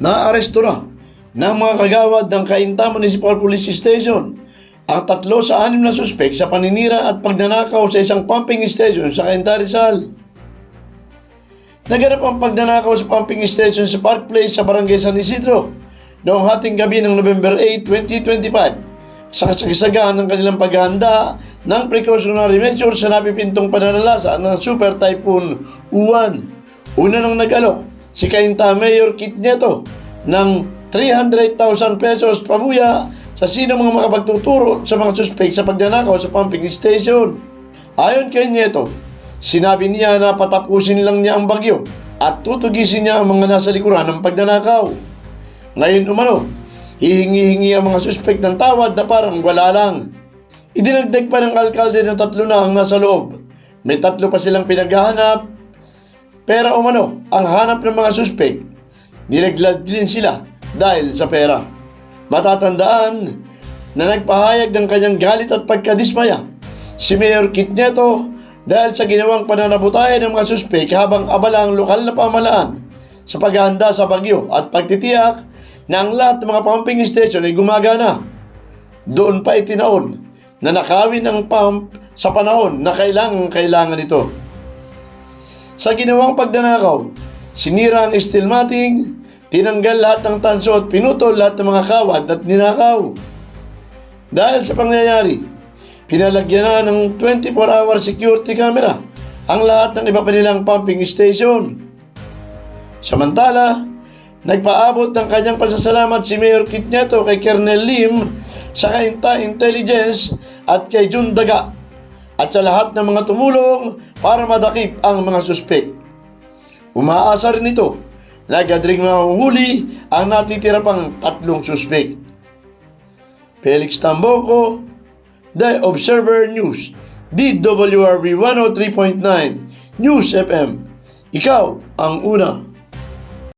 Naaresto na ng mga kagawad ng Cainta Municipal Police Station ang tatlo sa anim na suspek sa paninira at pagnanakaw sa isang pumping station sa Cainta Rizal. Naganap ang pagnanakaw sa pumping station sa Park Place sa Barangay San Isidro noong hating gabi ng November 8, 2025 sa kasagsagaan ng kanilang paghahanda ng precautionary measures sa napipintong pananalasa ng Super Typhoon Uwan. Una nang nag-alok si Cainta Mayor Kit Nieto ng 300,000 pesos pabuya sa sino mga makapagtuturo sa mga suspek sa pagnanakaw sa pumping station. Ayon kay Nieto, sinabi niya na patapusin lang niya ang bagyo at tutugisin niya ang mga nasa likuran ng pagnanakaw. Ngayon umano, hihingi-hingi ang mga suspek ng tawad na parang wala lang. Idinagdag pa ng alkalde na tatlo na ang nasa loob. May tatlo pa silang pinaghahanap. Pero umano, ang hanap ng mga suspek, nilaglad din sila dahil sa pera. Matatandaan na nagpahayag ng kanyang galit at pagkadismaya si Mayor Kit Nieto dahil sa ginawang pananabutayan ng mga suspek habang abala ang lokal na pamalaan sa paghahanda sa bagyo at pagtitiyak na ang lahat ng mga pumping station ay gumagana. Doon pa itinaon na nakawin ang pump sa panahon na kailangan kailangan ito. Sa ginawang pagdanakaw, sinira ang steel matting, tinanggal lahat ng tanso at pinutol lahat ng mga kawad at ninakaw. Dahil sa pangyayari, pinalagyan na ng 24-hour security camera ang lahat ng iba pa nilang pumping station. Samantala, nagpaabot ng kanyang pasasalamat si Mayor Kit Nieto kay Colonel Lim sa Kainta Intelligence at kay Jun Daga at sa lahat ng mga tumulong para madakip ang mga suspek. Umaasa rin ito na agad ring mahuhuli ang natitira pang tatlong suspek. Felix Tamboco, The Observer News, DWRB 103.9, News FM. Ikaw ang una.